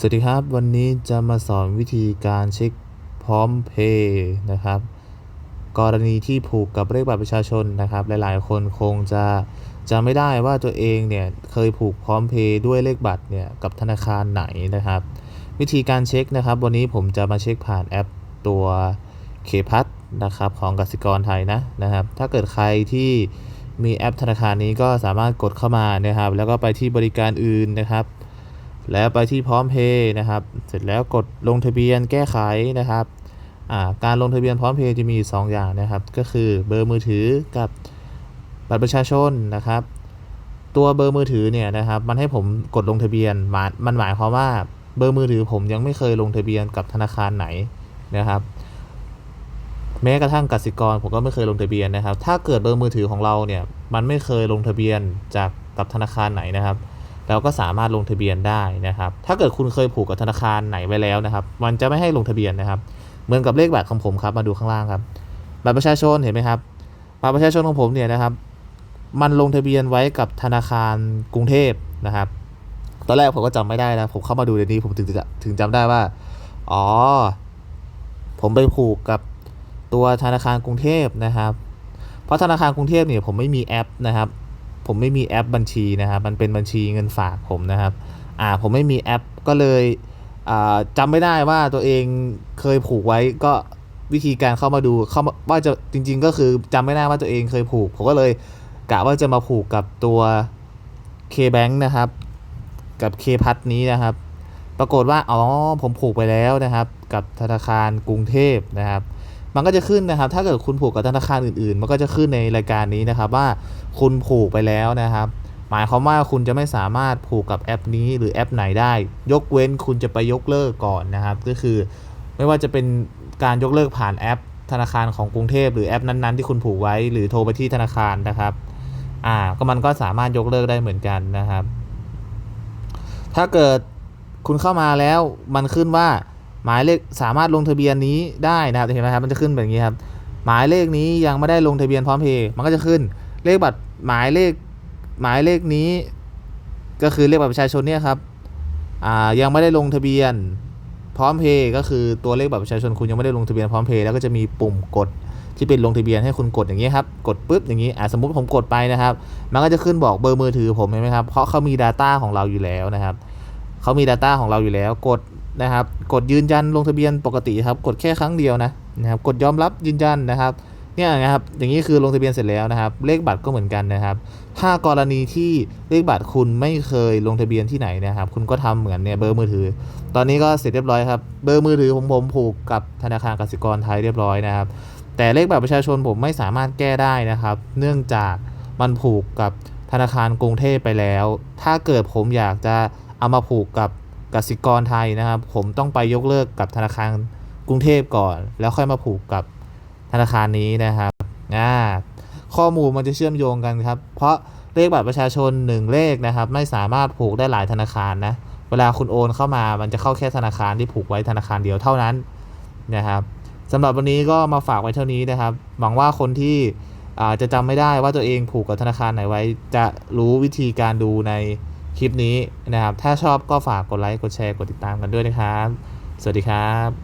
สวัสดีครับ วันนี้จะมาสอนวิธีการเช็คพร้อมเพย์นะครับ กรณีที่ผูกกับเลขบัตรประชาชนนะครับ หลายๆ คนคงจะจำไม่ได้ว่าตัวเองเนี่ยเคยผูกพร้อมเพย์ด้วยเลขบัตรเนี่ยกับธนาคารไหนนะครับ วิธีการเช็คนะครับ วันนี้ผมจะมาเช็คผ่านแอปตัวเคพัทนะครับของกสิกรไทยนะนะครับ ถ้าเกิดใครที่มีแอปธนาคารนี้ก็สามารถกดเข้ามานะครับ แล้วก็ไปที่บริการอื่นนะครับ แล้วไปที่พร้อมเพย์นะครับ เสร็จแล้วกดลงทะเบียนแก้ไขนะครับการลงทะเบียนพร้อมเพย์จะมี 2 อย่างนะครับ ก็คือเบอร์มือถือกับบัตรประชาชนนะครับ ตัวเบอร์มือถือเนี่ยนะครับ มันให้ผมกดลงทะเบียนมามันหมายความว่าเบอร์มือถือผมยังไม่เคยลงทะเบียนกับธนาคารไหนนะครับ แม้กระทั่งกสิกรผมก็ไม่เคยลงทะเบียนนะครับ ถ้าเกิดเบอร์มือถือของเราเนี่ยมันไม่เคยลงทะเบียนจากกับธนาคารไหนนะครับ เราก็สามารถลงทะเบียนได้นะครับ ถ้าเกิดคุณเคยผูกกับธนาคารไหนไว้แล้วนะครับ มันจะไม่ให้ลงทะเบียนนะครับ เหมือนกับเลขบัตรของผมครับ มาดูข้างล่างครับ บัตรประชาชนเห็นไหมครับ บัตรประชาชนของผมเนี่ยนะครับ มันลงทะเบียนไว้กับธนาคารกรุงเทพนะครับ ตอนแรกผมก็จำไม่ได้นะ ผมเข้ามาดูในนี้ผมถึงจะถึงจำได้ว่า อ๋อ ผมไปผูกกับตัวธนาคารกรุงเทพนะครับ เพราะธนาคารกรุงเทพเนี่ยผมไม่มีแอปนะครับ ผมไม่มีแอปบัญชีนะครับ มันเป็นบัญชีเงินฝากผมนะครับ อ่า ผมไม่มีแอปก็เลยอ่าจำไม่ได้ว่าตัวเองเคยผูกไว้ก็วิธีการเข้ามาดูเข้ามาว่าจะจริง ๆ ก็คือจำไม่ได้ว่าตัวเองเคยผูก ผมก็เลยกะว่าจะมาผูกกับตัว K-Bank นะครับ กับ K พัทนี้นะครับ ปรากฏว่า อ๋อ ผมผูกไปแล้วนะครับ กับธนาคารกรุงเทพนะครับ มันก็จะขึ้นนะครับ ถ้าเกิดคุณผูกกับธนาคารอื่นๆ มันก็จะขึ้นในรายการนี้นะครับ ว่าคุณผูกไปแล้วนะครับ หมายความว่าคุณจะไม่สามารถผูกกับแอปนี้หรือแอปไหนได้ ยกเว้นคุณจะไปยกเลิกก่อนนะครับ ก็คือไม่ว่าจะเป็นการยกเลิกผ่านแอป ธนาคารของกรุงเทพหรือแอปนั้นๆ ที่คุณผูกไว้ หรือโทรไปที่ธนาคารนะครับ อ่า ก็มันก็สามารถยกเลิกได้เหมือนกันนะครับ ถ้าเกิดคุณเข้ามาแล้วมันขึ้นว่า หมายเลขสามารถลงทะเบียนนี้ได้นะครับเห็นไหมครับมันจะขึ้นแบบนี้ครับหมายเลขนี้ยังไม่ได้ลงทะเบียนพร้อมเพย์มันก็จะขึ้นเลขบัตรหมายเลขหมายเลขนี้ ก็คือเลขบัตรประชาชนเนี่ยครับยังไม่ได้ลงทะเบียนพร้อมเพย์ก็คือตัวเลขบัตรประชาชนคุณยังไม่ได้ลงทะเบียนพร้อมเพย์แล้วก็จะมีปุ่มกดที่เป็นลงทะเบียนให้คุณกดอย่างนี้ครับกดปุ๊บอย่างนี้สมมุติผมกดไปนะครับ มันก็จะขึ้นบอกเบอร์มือถือผมเห็นไหมครับเพราะเขามี Data ของเราอยู่แล้วนะครับเขามี Data ของเราอยู่แล้วกด นะครับ กดยืนยันลงทะเบียนปกติครับ กดแค่ครั้งเดียวนะนะครับ กดยอมรับยืนยันนะครับ เนี่ยนะครับ อย่างนี้คือลงทะเบียนเสร็จแล้วนะครับ เลขบัตรก็เหมือนกันนะครับ ถ้ากรณีที่เลขบัตรคุณไม่เคยลงทะเบียนที่ไหนนะครับ คุณก็ทำเหมือนเนี่ยเบอร์มือถือ ตอนนี้ก็เสร็จเรียบร้อยครับ เบอร์มือถือผมผมผูกกับธนาคารกสิกรไทยเรียบร้อยนะครับ แต่เลขบัตรประชาชนผมไม่สามารถแก้ได้นะครับ เนื่องจากมันผูกกับธนาคารกรุงเทพไปแล้ว ถ้าเกิดผมอยากจะเอามาผูกกับ กสิกรไทยนะครับ ผมต้องไปยกเลิกกับธนาคารกรุงเทพก่อน แล้วค่อยมาผูกกับธนาคารนี้นะครับอ่าข้อมูลมันจะเชื่อมโยงกันครับ เพราะเลขบัตรประชาชน 1 เลขนะครับ ไม่สามารถผูกได้หลายธนาคารนะ เวลาคุณโอนเข้ามามันจะเข้าแค่ธนาคารที่ผูกไว้ธนาคารเดียวเท่านั้นนะครับสำหรับวันนี้ก็มาฝากไว้เท่านี้นะครับ หวังว่าคนที่อาจะจำไม่ได้ว่าตัวเองผูกกับธนาคารไหนไว้ จะรู้วิธีการดูใน คลิปนี้นะครับ ถ้าชอบก็ฝากกดไลค์ กดแชร์ กดติดตามกันด้วยนะครับ สวัสดีครับ